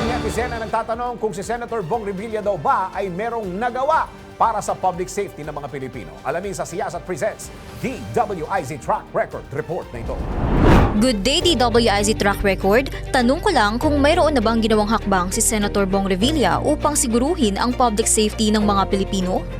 Maraming netizen na nagtatanong kung si Senator Bong Revilla daw ba ay merong nagawa para sa public safety ng mga Pilipino. Alamin sa Siyasat Presents, DWIZ Track Record Report na ito. Good day DWIZ Track Record. Tanong ko lang kung mayroon na bang ginawang hakbang si Senator Bong Revilla upang siguruhin ang public safety ng mga Pilipino?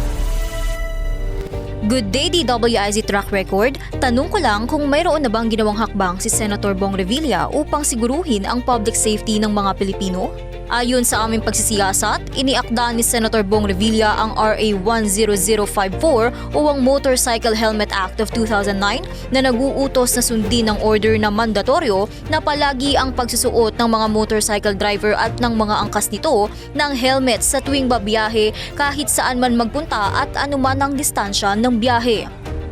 Good day DWIZ Track Record. Tanong ko lang kung mayroon na bang ginawang hakbang si Senator Bong Revilla upang siguruhin ang public safety ng mga Pilipino? Ayon sa aming pagsisiyasat, iniakda ni Senator Bong Revilla ang RA 10054 o ang Motorcycle Helmet Act of 2009 na naguutos na sundin ng order na mandatoryo na palagi ang pagsusuot ng mga motorcycle driver at ng mga angkas nito ng helmet sa tuwing babiyahe kahit saan man magpunta at anuman ang distansya ng biyahe.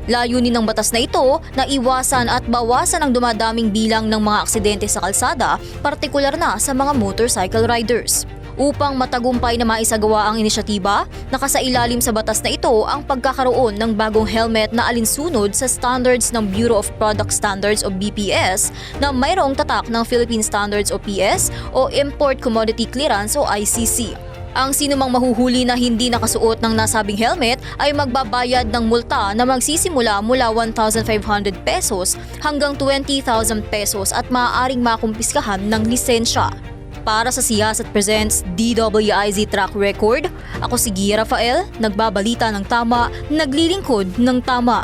Layunin ng batas na ito na iwasan at bawasan ang dumadaming bilang ng mga aksidente sa kalsada, partikular na sa mga motorcycle riders. Upang matagumpay na maisagawa ang inisyatiba, nakasailalim sa batas na ito ang pagkakaroon ng bagong helmet na alinsunod sa standards ng Bureau of Product Standards o BPS na mayroong tatak ng Philippine Standards o PS o Import Commodity Clearance o ICC. Ang sinumang mahuhuli na hindi nakasuot ng nasabing helmet ay magbabayad ng multa na magsisimula mula 1,500 pesos hanggang 20,000 pesos at maaaring makumpiskahan ng lisensya. Para sa Siyasat Presents DWIZ Track Record, ako si Gia Rafael, nagbabalita ng tama, naglilingkod ng tama.